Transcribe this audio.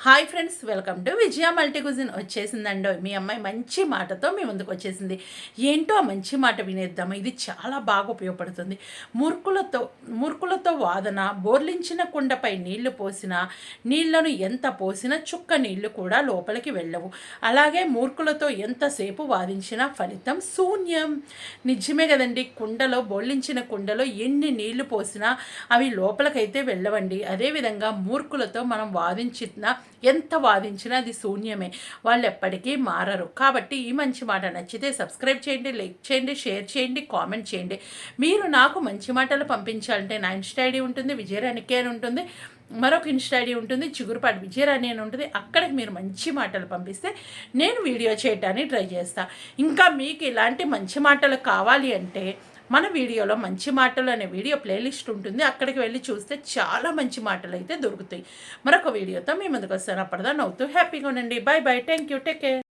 Hi friends welcome to Vijaya multi cuisine వచ్చేసిందండో మీ అమ్మాయి మంచి మాటతో మీ ముందుకు వచ్చేసింది. ఏంటో ఆ మంచి మాట వినేద్దాము? ఇది చాలా బాగా ఉపయోగపడుతుంది. మురుకులతో మురుకులతో వాదన బోర్లించిన కుండపై నీళ్ళు పోసిన నీళ్ళను ఎంత పోసినా చుక్క నీళ్ళు కూడా లోపలికి వెళ్ళవు. అలాగే మూర్ఖులతో ఎంతసేపు వాదించినా ఫలితం శూన్యం. నిజమే కదండి కుండలో బోర్లించిన కుండలో ఎన్ని నీళ్ళు పోసినా అవి లోపలికైతే వెళ్ళవండి. అదేవిధంగా మూర్ఖులతో మనం వాదించిన ఎంత వాదించినా అది శూన్యమే. వాళ్ళు ఎప్పటికీ మారరు. కాబట్టి ఈ మంచి మాట నచ్చితే సబ్స్క్రైబ్ చేయండి లైక్ చేయండి షేర్ చేయండి కామెంట్ చేయండి. మీరు నాకు మంచి మాటలు పంపించాలంటే నా ఇన్స్టా ఐడి ఉంటుంది విజయరాణికి అని ఉంటుంది మరొక ఇన్స్టా ఐడి ఉంటుంది చిగురుపాటి విజయరాణి అని ఉంటుంది. అక్కడికి మీరు మంచి మాటలు పంపిస్తే నేను వీడియో చేయడానికి ట్రై చేస్తాను ఇంకా మీకు ఇలాంటి మంచి మాటలు కావాలి అంటే మన వీడియోలో మంచి మాటలు అనే వీడియో ప్లేలిస్ట్ ఉంటుంది. అక్కడికి వెళ్ళి చూస్తే చాలా మంచి మాటలు అయితే దొరుకుతాయి. మరొక వీడియోతో మీ ముందుకు వస్తాను. అప్పటిదా నవ్వుతూ హ్యాపీగా ఉండండి. Bye bye thank you take care